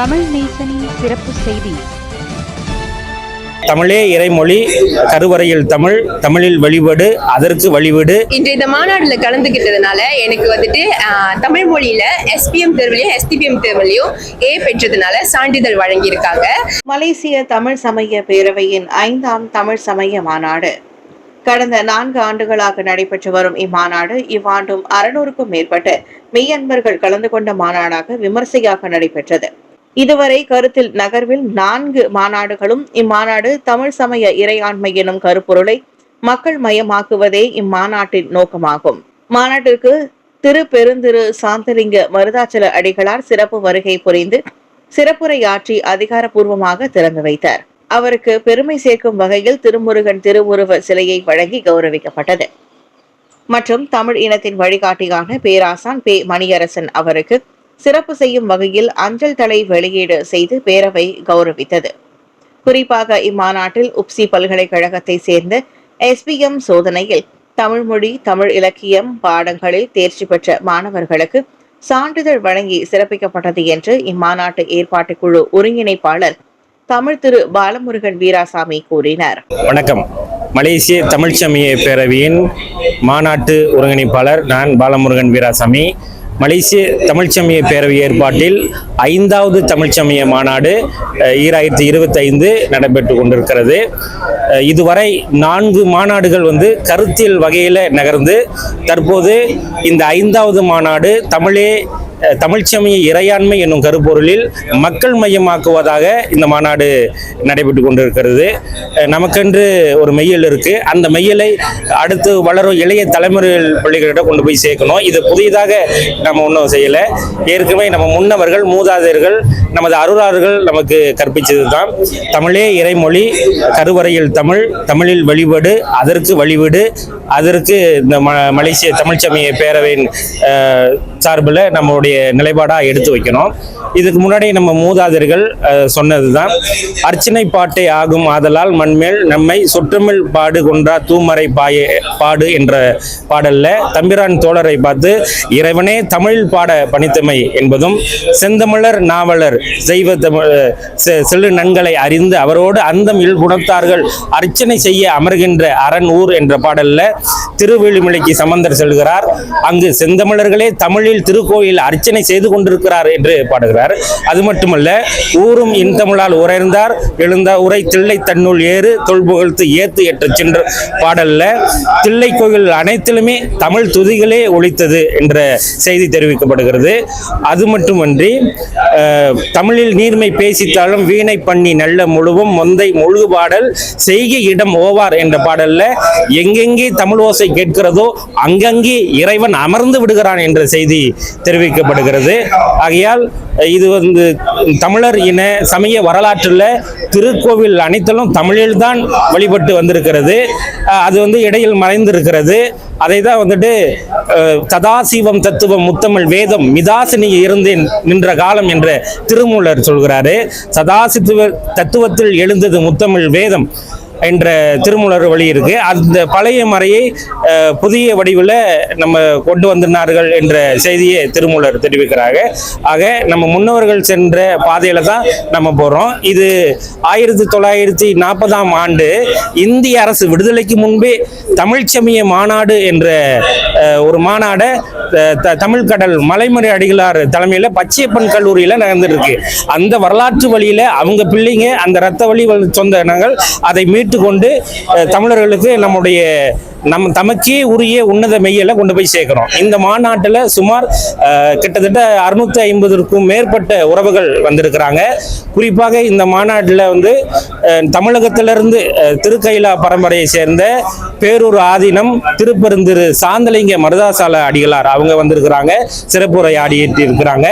தமிழ் நேசனின் சிறப்பு செய்தி. தமிழே இறைமொழி கருவறையில் தமிழ் தமிழில் வழிபடு அதற்கு வழிவிடு. இன்று இந்த மாநாடுல கலந்துக்கிட்டதுனால எனக்கு வந்துட்டு தமிழ் மொழியில எஸ்பிஎம் தேர்வுலையும் எஸ்டிபிஎம் தேர்வுலையும் ஏ பெற்றதுனால சான்றிதழ் வழங்கியிருக்காங்க. மலேசிய தமிழ் சமய பேரவையின் ஐந்தாம் தமிழ் சமய மாநாடு. கடந்த நான்கு ஆண்டுகளாக நடைபெற்று வரும் இம்மாநாடு இவ்வாண்டும் அறுநூறுக்கும் மேற்பட்ட மெய்யன்பர்கள் கலந்து கொண்ட மாநாடாக விமர்சையாக நடைபெற்றது. இதுவரை கருத்தில் நகர்வில் நான்கு மாநாடுகளும் இம்மாநாடு தமிழ் சமய இறையாண்மை எனும் கருப்பொருளை மக்கள் மயமாக்குவதே இம்மாநாட்டின் நோக்கமாகும். மாநாட்டிற்கு திரு பெருந்திரு சாந்தலிங்க மருதாச்சல அடிகளார் சிறப்பு வருகை புரிந்து சிறப்புரையாற்றி அதிகாரப்பூர்வமாக திறந்து வைத்தார். அவருக்கு பெருமை சேர்க்கும் வகையில் திருமுருகன் திருவுருவ சிலையை வழங்கி கௌரவிக்கப்பட்டது. மற்றும் தமிழ் இனத்தின் வழிகாட்டியான பேராசான் பே மணியரசன் அவருக்கு சிறப்பு செய்யும் வகையில் அஞ்சல் தலை வெளியீடு செய்து பேரவை கௌரவித்தது. குறிப்பாக இம்மாநாட்டில் உப்சி பல்கலைக்கழகத்தை சேர்ந்த எஸ்பிஎம் சோதனையில் தமிழ்மொழி தமிழ் இலக்கியம் பாடங்களில் தேர்ச்சி பெற்ற மாணவர்களுக்கு சான்றிதழ் வழங்கி சிறப்பிக்கப்பட்டது என்று இம்மாநாட்டு ஏற்பாட்டு குழு ஒருங்கிணைப்பாளர் தமிழ் திரு பாலமுருகன் வீராசாமி கூறினார். வணக்கம். மலேசிய தமிழ்ச்சமய பேரவையின் மாநாட்டு ஒருங்கிணைப்பாளர் நான் பாலமுருகன் வீராசாமி. மலேசிய தமிழ்ச்சமய பேரவை ஏற்பாட்டில் ஐந்தாவது தமிழ்ச்சமய மாநாடு ஈராயிரத்தி இருபத்தைந்து நடைபெற்று கொண்டிருக்கிறது. இதுவரை நான்கு மாநாடுகள் வந்து கருத்தியல் வகையில் நகர்ந்து தற்போது இந்த ஐந்தாவது மாநாடு தமிழே தமிழ்ச்சமய இறையாண்மை என்னும் கருப்பொருளில் மக்கள் மையமாக்குவதாக இந்த மாநாடு நடைபெற்று கொண்டிருக்கிறது. நமக்கென்று ஒரு மெய்யல் இருக்கு. அந்த மெய்யலை அடுத்து வளரும் இளைய தலைமுறை பள்ளிகளிடம் கொண்டு போய் சேர்க்கணும். இது புதிதாக நம்ம ஒன்றும் செய்யலை. ஏற்கனவே நம்ம முன்னவர்கள் மூதாதையர்கள் நமது அருளார்கள் நமக்கு கற்பித்தது தான் தமிழே இறைமொழி கருவறையில் தமிழ் தமிழில் வழிபடு அதற்கு வழிவிடு அதற்கு இந்த ம மலேசிய தமிழ்ச்சமய பேரவையின் சார்பில் நம்மளுடைய நிலைப்பாடாக எடுத்து வைக்கணும். இதுக்கு முன்னாடி நம்ம மூதாதர்கள் சொன்னதுதான். அர்ச்சனை பாட்டை ஆகும் ஆதலால் மண்மேல் நம்மை சொற்றமிழ் பாடு கொன்றா தூமறை பாய பாடு என்ற பாடல்ல தம்பிரான் தோழரை பார்த்து இறைவனே தமிழ் பாட பணித்தமை என்பதும் செந்தமிழர் நாவலர் செய்வ தமிழ் செ- செல்லு நன்களை அறிந்து அவரோடு அந்தம் இல் குணத்தார்கள் அர்ச்சனை செய்ய அமர்கின்ற அரண் ஊர் என்ற பாடல்ல திருவேலிமலைக்கு சம்பந்தர் செல்கிறார். அங்கு செந்தமிழர்களே தமிழில் திருக்கோயில் அர்ச்சனை செய்து கொண்டிருக்கிறார் என்று பாடுகிறார். அது மட்டுமல்ல ஊரும் இன்தமிழால் உரைந்தார் எழுந்தார் உரை தில்லை தன்னுள் ஏறு தொல்புகழ்த்து ஏத்து எட்டு சென்ற பாடல்ல தில்லை கோயில் அனைத்திலுமே தமிழ் துதிகளே ஒழித்தது என்ற செய்தி தெரிவிக்கப்படுகிறது. அது மட்டுமன்றி தமிழில் நீர்மை பேசித்தாலும் வீணை பண்ணி நல்ல முழுவும் மொந்தை முழுகு பாடல் செய்கை இடம் ஓவார் என்ற பாடல்ல எங்கெங்கே தமிழ் ஓசை கேட்கிறதோ அங்கங்கே இறைவன் அமர்ந்து விடுகிறான் என்ற செய்தி தெரிவிக்கப்படுகிறது. ஆகையால் இது வந்து தமிழர் இன சமய வரலாற்றில் திருக்கோவில் அனைத்திலும் தமிழில்தான் வழிபட்டு வந்திருக்கிறது. அது வந்து இடையில் மறைந்திருக்கிறது. அதை தான் வந்துட்டு சதாசிவம் தத்துவம் முத்தமிழ் வேதம் மிதாசினி இருந்தேன் நின்ற காலம் என்ற திருமூலர் சொல்கிறாரு. சதாசித்துவ தத்துவத்தில் எழுந்தது முத்தமிழ் வேதம். என்ற திருமூலர் வழி இருக்கு. அந்த பழைய மறையை புதிய வடிவில் நம்ம கொண்டு வந்திருந்தார்கள் என்ற செய்தியை திருமூலர் தெரிவிக்கிறாங்க. ஆக நம்ம முன்னோர்கள் சென்ற பாதையில தான் நம்ம போறோம். இது ஆயிரத்தி தொள்ளாயிரத்தி நாற்பதாம் ஆண்டு இந்திய அரசு விடுதலைக்கு முன்பே தமிழ்ச்சமய மாநாடு என்ற ஒரு மாநாடை அஹ், த- தமிழ் கடல் மலைமறை அடிகளார் தலைமையில் பச்சையப்பன் கல்லூரியில் நடந்துருக்கு. அந்த வரலாற்று வழியில் அவங்க பிள்ளைங்க அந்த ரத்த வழி சொந்த நாங்கள் அதை மீட்டு கொண்டு தமிழர்களுக்கு நம்முடைய நம் தமக்கே உரிய உன்னத மெய்யலை கொண்டு போய் சேர்க்கிறோம் இந்த மாநாட்டில் சுமார் கிட்டத்தட்ட அறுநூத்தி ஐம்பதுக்கும் மேற்பட்ட உறவுகள் வந்திருக்கிறாங்க. குறிப்பாக இந்த மாநாட்டில் வந்து தமிழகத்திலிருந்து திருக்கைலா பரம்பரையை சேர்ந்த பேரூர் ஆதீனம் திருப்பெருந்திரு சாந்தலிங்க மருதாசால அடிகளார் அவங்க வந்திருக்கிறாங்க. சிறப்புரை ஆடிட்டு இருக்கிறாங்க.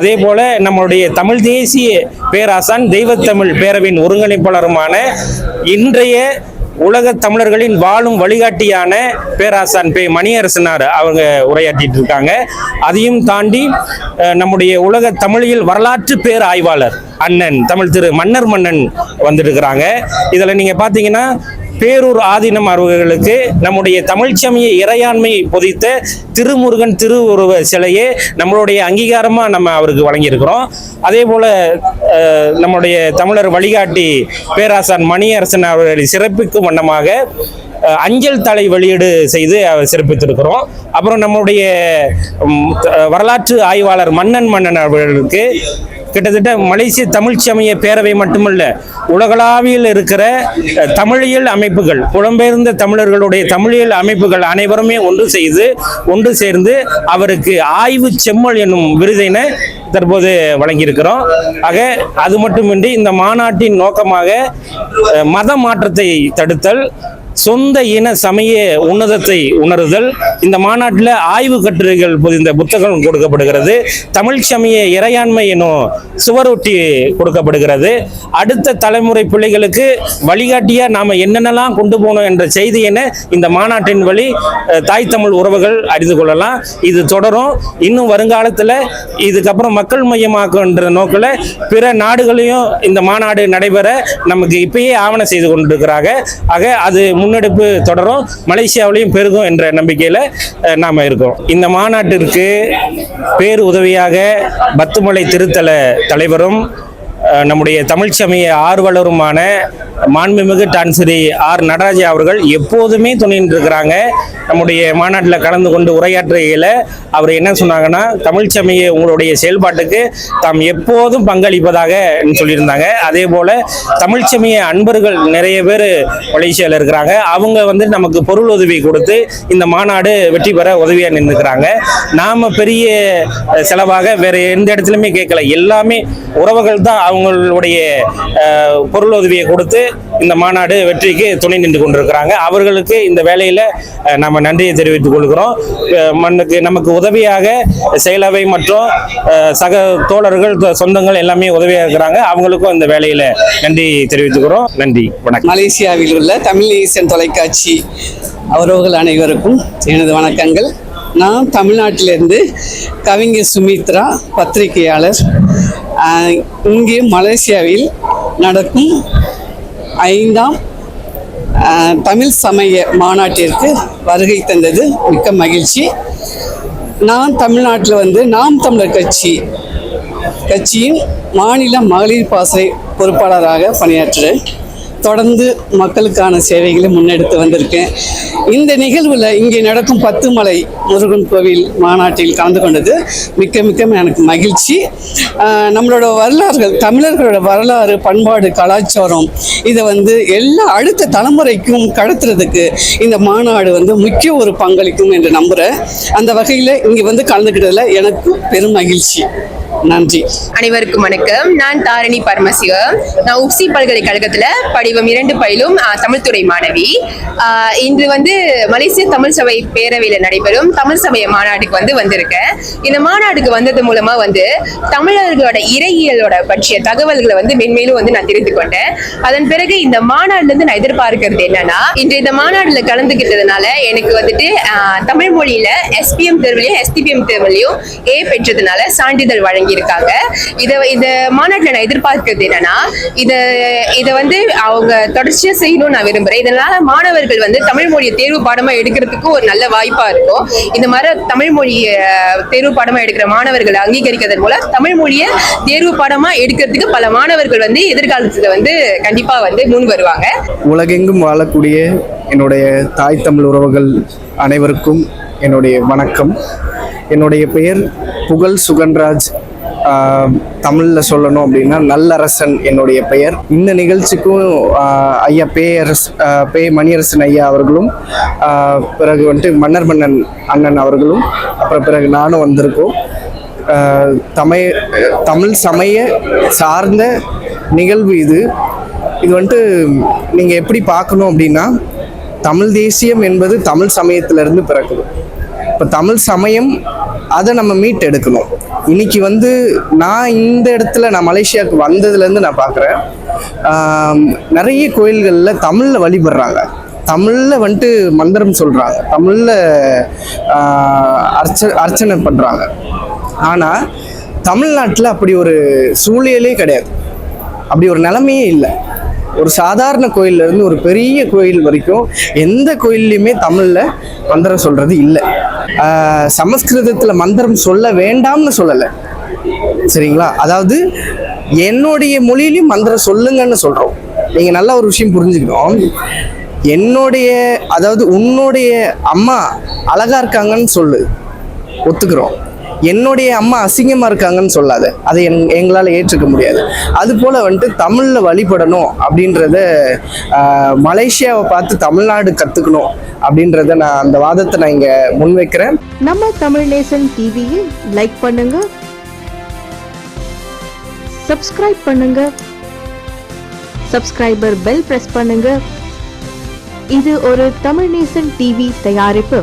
அதே போல நம்மளுடைய தமிழ் தேசிய பேராசான் தெய்வத்தமிழ் பேரவையின் ஒருங்கிணைப்பாளருமான இன்றைய உலக தமிழர்களின் வாழும் வழிகாட்டியான பேராசான் பே மணியரசனார் அவங்க உரையாற்றிட்டு இருக்காங்க. அதையும் தாண்டி நம்முடைய உலக தமிழியல் வரலாற்று பேர் ஆய்வாளர் அண்ணன் தமிழ் திரு மன்னர் மன்னன் வந்திருக்கிறாங்க. இதில் நீங்கள் பார்த்தீங்கன்னா பேரூர் ஆதீனம் அவர்களுக்கு நம்முடைய தமிழ்ச்சமய இறையாண்மை பொதித்த திருமுருகன் திருவுருவ சிலையை நம்மளுடைய அங்கீகாரமாக நம்ம அவருக்கு வழங்கியிருக்கிறோம். அதே போல் நம்முடைய தமிழர் வழிகாட்டி பேராசான் மணியரசன் அவர்களை சிறப்பிக்கும் வண்ணமாக அஞ்சல் தலை வெளியீடு செய்து அவர் சிறப்பித்திருக்கிறோம். அப்புறம் நம்முடைய வரலாற்று ஆய்வாளர் மன்னன் மன்னன் அவர்களுக்கு கிட்டத்தட்ட மலேசிய தமிழ் சமய பேரவை மட்டுமல்ல உலகளாவியில் இருக்கிற தமிழியல் அமைப்புகள் புலம்பெயர்ந்த தமிழர்களுடைய தமிழியல் அமைப்புகள் அனைவருமே ஒன்று செய்து ஒன்று சேர்ந்து அவருக்கு ஆய்வு செம்மல் என்னும் விருதினை தற்போது வழங்கியிருக்கிறோம். ஆக அது மட்டுமின்றி இந்த மாநாட்டின் நோக்கமாக மத மாற்றத்தை தடுத்தல் சொந்த இன சமய உன்னதத்தை உணருதல். இந்த மாநாட்டில் ஆய்வு கட்டுரைகள் பொதிந்த புத்தகம் கொடுக்கப்படுகிறது. தமிழ் சமய இறையாண்மை எனும் சுவரொட்டி கொடுக்கப்படுகிறது. அடுத்த தலைமுறை பிள்ளைகளுக்கு வழிகாட்டியாக நாம் என்னென்னலாம் கொண்டு போகணும் என்ற செய்தியினை இந்த மாநாட்டின் வழி தாய் தமிழ் உறவுகள் அறிந்து கொள்ளலாம். இது தொடரும். இன்னும் வருங்காலத்தில் இதுக்கப்புறம் மக்கள் மையமாக்குன்ற நோக்கில் பிற நாடுகளையும் இந்த மாநாடு நடைபெற நமக்கு இப்பயே ஆவணம் செய்து கொண்டிருக்கிறாங்க. ஆக அது முன்னெடுப்பு தொடரும். மலேசியாவிலையும் பெருகும் என்ற நம்பிக்கையில் நாம் இருக்கோம். இந்த மாநாட்டிற்கு பேர் உதவியாக பத்துமலை திருத்தல தலைவரும் நம்முடைய தமிழ்ச்சமய ஆர்வலருமான மாண்புமிகு டான்சிரி ஆர் நடராஜா அவர்கள் எப்போதுமே துணின்னு இருக்கிறாங்க. நம்முடைய மாநாட்டில் கலந்து கொண்டு உரையாற்றுகையில் அவர் என்ன சொன்னாங்கன்னா தமிழ் சமய உங்களுடைய செயல்பாட்டுக்கு தாம் எப்போதும் பங்களிப்பதாக சொல்லியிருந்தாங்க. அதே போல் தமிழ் சமய அன்பர்கள் நிறைய பேர் மலேசியாவில் இருக்கிறாங்க. அவங்க வந்து நமக்கு பொருள் உதவி கொடுத்து இந்த மாநாடு வெற்றி பெற உதவியாக நின்றுக்கிறாங்க. நாம் பெரிய செலவாக வேறு எந்த இடத்துலையுமே கேட்கல. எல்லாமே உறவுகள் தான் அவங்களுடைய பொருள் உதவியை கொடுத்து இந்த மாநாடு வெற்றிக்கு துணை நின்று கொண்டிருக்கிறாங்க. அவர்களுக்கு இந்த வேலையில் நம்ம நன்றியை தெரிவித்துக் கொள்கிறோம். மண்ணுக்கு நமக்கு உதவியாக செயலவை மற்றும் சக தோழர்கள் சொந்தங்கள் எல்லாமே உதவியாக இருக்கிறாங்க. அவங்களுக்கும் இந்த வேலையில் நன்றி தெரிவித்துக்கிறோம் நன்றி. வணக்கம். மலேசியாவில் உள்ள தமிழ் ஈசன் தொலைக்காட்சி உறவுகள் அனைவருக்கும் எனது வணக்கங்கள். நான் தமிழ்நாட்டிலிருந்து கவிஞர் சுமித்ரா பத்திரிகையாளர். இங்கே மலேசியாவில் நடக்கும் ஐந்தாம் தமிழ் சமய மாநாட்டிற்கு வருகை தந்தது. மிக்க மகிழ்ச்சி. நான் தமிழ்நாட்டில் வந்து நாம் தமிழர் கட்சி கட்சியின் மாநில மகளிர் பாசறை பொறுப்பாளராக பணியாற்றுறேன் தொடர்ந்து மக்களுக்கான சேவைகளை முன்னெடுத்து வந்திருக்கேன். இந்த நிகழ்வில் இங்கே நடக்கும் பத்து மலை முருகன் கோவில் மாநாட்டில் கலந்து கொண்டது மிக்க மிக்க எனக்கு மகிழ்ச்சி. நம்மளோட வரலாறுகள் தமிழர்களோட வரலாறு பண்பாடு கலாச்சாரம் இதை வந்து எல்லா அடுத்த தலைமுறைக்கும் கடத்துறதுக்கு இந்த மாநாடு வந்து முக்கிய ஒரு பங்களிக்கும் என்று நம்புகிறேன் அந்த வகையில் இங்கே வந்து கலந்துக்கிட்டதில் எனக்கு பெரும் மகிழ்ச்சி. நன்றி. அனைவருக்கும் வணக்கம். நான் தாரணி பரமசிவ நான் உப்சி பல்கலைக்கழகத்துல படிவம் இரண்டு பயிலும் தமிழ்துறை மாணவி. இன்று வந்து மலேசிய தமிழ் சபை பேரவையில் நடைபெறும் தமிழ் சபைய மாநாடுக்கு வந்து வந்திருக்கேன். இந்த மாநாடுக்கு வந்தது மூலமா வந்து தமிழர்களோட இறையியலோட பற்றிய தகவல்களை வந்து மென்மேலும் வந்து நான் தெரிந்து கொண்டேன். அதன் பிறகு இந்த மாநாடுல இருந்து நான் எதிர்பார்க்கிறது என்னன்னா இன்று இந்த மாநாடுல கலந்துக்கிட்டதுனால எனக்கு வந்துட்டு தமிழ் மொழியில எஸ்பிஎம் தேர்வுலையும் எஸ்டிபிஎம் தேர்வுலையும் ஏ பெற்றதுனால சான்றிதழ் வழங்கியிருக்காங்க இதை இந்த மாநாட்டில் நான் எதிர்பார்க்கிறது என்னன்னா இதை இதை வந்து அவங்க தொடர்ச்சியாக செய்யணும்னு நான் விரும்புகிறேன் இதனால மாணவர்கள் வந்து தமிழ் மொழியை தேர்வு பாடமாக எடுக்கிறதுக்கு ஒரு நல்ல வாய்ப்பாக இருக்கும். இந்த மாதிரி தமிழ் மொழியை தேர்வு பாடமாக எடுக்கிற மாணவர்களை அங்கீகரிக்கிறதன் மூலம் தமிழ் மொழியை தேர்வு பாடமாக எடுக்கிறதுக்கு பல மாணவர்கள் வந்து எதிர்காலத்தில் வந்து கண்டிப்பாக வந்து முன் வருவாங்க. உலகெங்கும் வாழக்கூடிய என்னுடைய தாய் தமிழ் உறவுகள் அனைவருக்கும் என்னுடைய வணக்கம். என்னுடைய பெயர் புகழ் சுகன்ராஜ். தமிழில் சொல்லணும் அப்படின்னா நல்லரசன் என்னுடைய பெயர். இந்த நிகழ்ச்சிக்கும் ஐயா பேயரஸ் பே மணியரசன் ஐயா அவர்களும் பிறகு வந்துட்டு மன்னர் மன்னன் அண்ணன் அவர்களும் அப்புறம் பிறகு நானும் வந்திருக்கோம். தமிழ் தமிழ் சமய சார்ந்த நிகழ்வு இது. இது வந்துட்டு நீங்கள் எப்படி பார்க்கணும் அப்படின்னா தமிழ் தேசியம் என்பது தமிழ் சமயத்திலிருந்து பிறக்குது. இப்போ தமிழ் சமயம் அதை நம்ம மீட் எடுக்கணும் இன்னைக்கு வந்து நான் இந்த இடத்துல நான் மலேசியாவுக்கு வந்ததுலேருந்து நான் பார்க்குறேன். நிறைய கோயில்களில் தமிழில் வழிபடுறாங்க. தமிழில் வந்துட்டு மந்திரம் சொல்கிறாங்க தமிழில் அர்ச்ச அர்ச்சனை பண்ணுறாங்க ஆனால் தமிழ்நாட்டில் அப்படி ஒரு சூழ்நிலையே கிடையாது. அப்படி ஒரு நிலமையே இல்லை. ஒரு சாதாரண கோயில்ல இருந்து ஒரு பெரிய கோயில் வரைக்கும் எந்த கோயில்லையுமே தமிழ்ல மந்திரம் சொல்றது இல்லை. சமஸ்கிருதத்தில் சமஸ்கிருதத்துல மந்திரம் சொல்ல வேண்டாம்னு சொல்லலை. சரிங்களா? அதாவது என்னுடைய மொழியிலையும் மந்திரம் சொல்லுங்கன்னு சொல்றோம். நீங்க நல்ல ஒரு விஷயம் புரிஞ்சுக்கணும். என்னுடைய அதாவது உன்னுடைய அம்மா அழகா இருக்காங்கன்னு சொல்லு. ஒத்துக்கிறோம். என்னுடைய அம்மா அசிங்கமாக இருக்காங்கன்னு சொல்லாத. அதை எங் எங்களால் ஏற்றுக்க முடியாது. அது போல் வந்துட்டு தமிழில் வழிபடணும் அப்படின்றத மலேசியாவை பார்த்து தமிழ்நாடு கற்றுக்கணும் அப்படின்றத நான் அந்த வாதத்தை நான் இங்கே முன்வைக்கிறேன். நம்ம தமிழ் நேசன் டிவியை லைக் பண்ணுங்க. சப்ஸ்கிரைப் பண்ணுங்க. சப்ஸ்கிரைபர் பெல் பிரஸ் பண்ணுங்க. இது ஒரு தமிழ் நேசன் டிவி தயாரிப்பு.